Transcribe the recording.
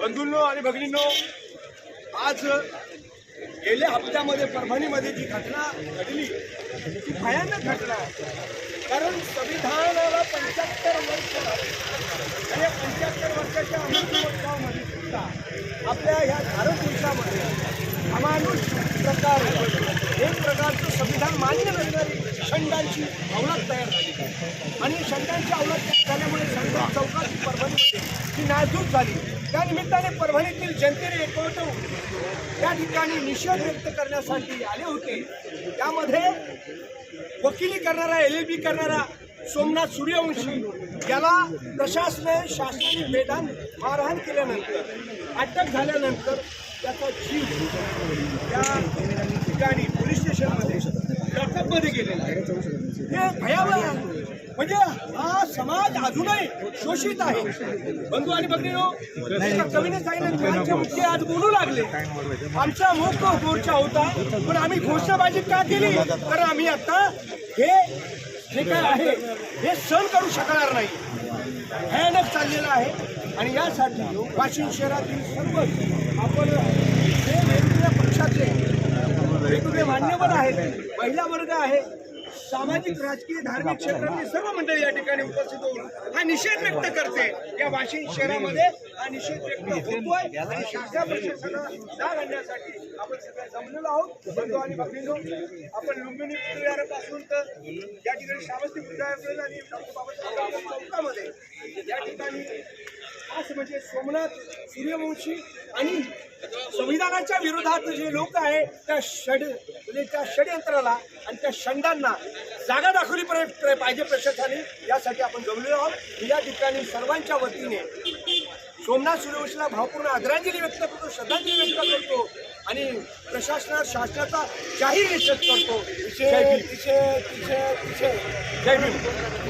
बंधूंनो आणि भगिनींनो आज गेल्या हप्त्यामध्ये परभणीमध्ये जी घटना घडली ती भयानक घटना कारण संविधानाला पंच्याहत्तर वर्ष आणि या पंच्याहत्तर वर्षाच्या अमृत सुद्धा आपल्या ह्या भारत देशामध्ये अमानुष प्रकार एक प्रकारचं संविधान मान्य नसणारी षंडांची अवलाद तयार झाली. आणि षंडांची अवलाद तयार झाल्यामुळे ती नाजूक झाली. त्या निमित्ताने परभणीतील जनतेने एकवटून त्या ठिकाणी निषेध व्यक्त करण्यासाठी आले होते. त्यामध्ये वकिली करणारा एल एल बी करणारा सोमनाथ सूर्यवंशी याला प्रशासनाने शासनाने बेदान मारहाण केल्यानंतर अटक झाल्यानंतर त्याचा जीव त्या ठिकाणी पोलीस स्टेशनमध्ये लॉकअपमध्ये गेलेला आहे. हे भयावह आहे. म्हणजे हा समाज अजूनही शोषित आहे. बंधू आणि भगिनीनो कवीने सांगितलं मुख्य आज बोलू लागले आमचा मुख मोर्चा होता पण आम्ही घोषणाबाजी का केली? कारण आम्ही आता हे जे काय आहे हे सहन करू शकणार नाही. भयानक चाललेलं आहे. आणि यासाठी वाशिम शहरातील सर्व आपण जे वेगवेगळ्या पक्षाचे वेगवेगळे मान्यवर आहेत महिला वर्ग आहे सामाजिक राजकीय धार्मिक क्षेत्रातली सर्व मंडळी या ठिकाणी उपस्थित होऊन हा निषेध व्यक्त करते. या वाशिम शहरामध्ये हा निषेध व्यक्त होतोय आणि शाखा प्रशासनाला जाग आणण्यासाठी आपण सगळे जमलेलो आहोत. बंधू आणि भगिनींनो आपण लुंबिनी पुतळ्यापासून तर या ठिकाणी श्रावस्ती पुतळ्यापर्यंत आणि डॉक्टर बाबासाहेब चौकामध्ये या ठिकाणी खास म्हणजे सोमनाथ सूर्यवंशी आणि संविधानाच्या विरोधात जे लोक आहे त्या षड म्हणजे त्या षडयंत्राला आणि त्या षंडांना जागा दाखवली पाहि- पाहि- पाहिजे प्रशासनाने. यासाठी आपण जमलेलो आहोत. या ठिकाणी सर्वांच्या वतीने सोमनाथ सूर्यवंशीला भावपूर्ण आदरांजली व्यक्त करतो श्रद्धांजली व्यक्त करतो आणि प्रशासनात शासनाचा जाहीर निषेध करतो. निषेध निषेध निषेध निषेध जय भीम.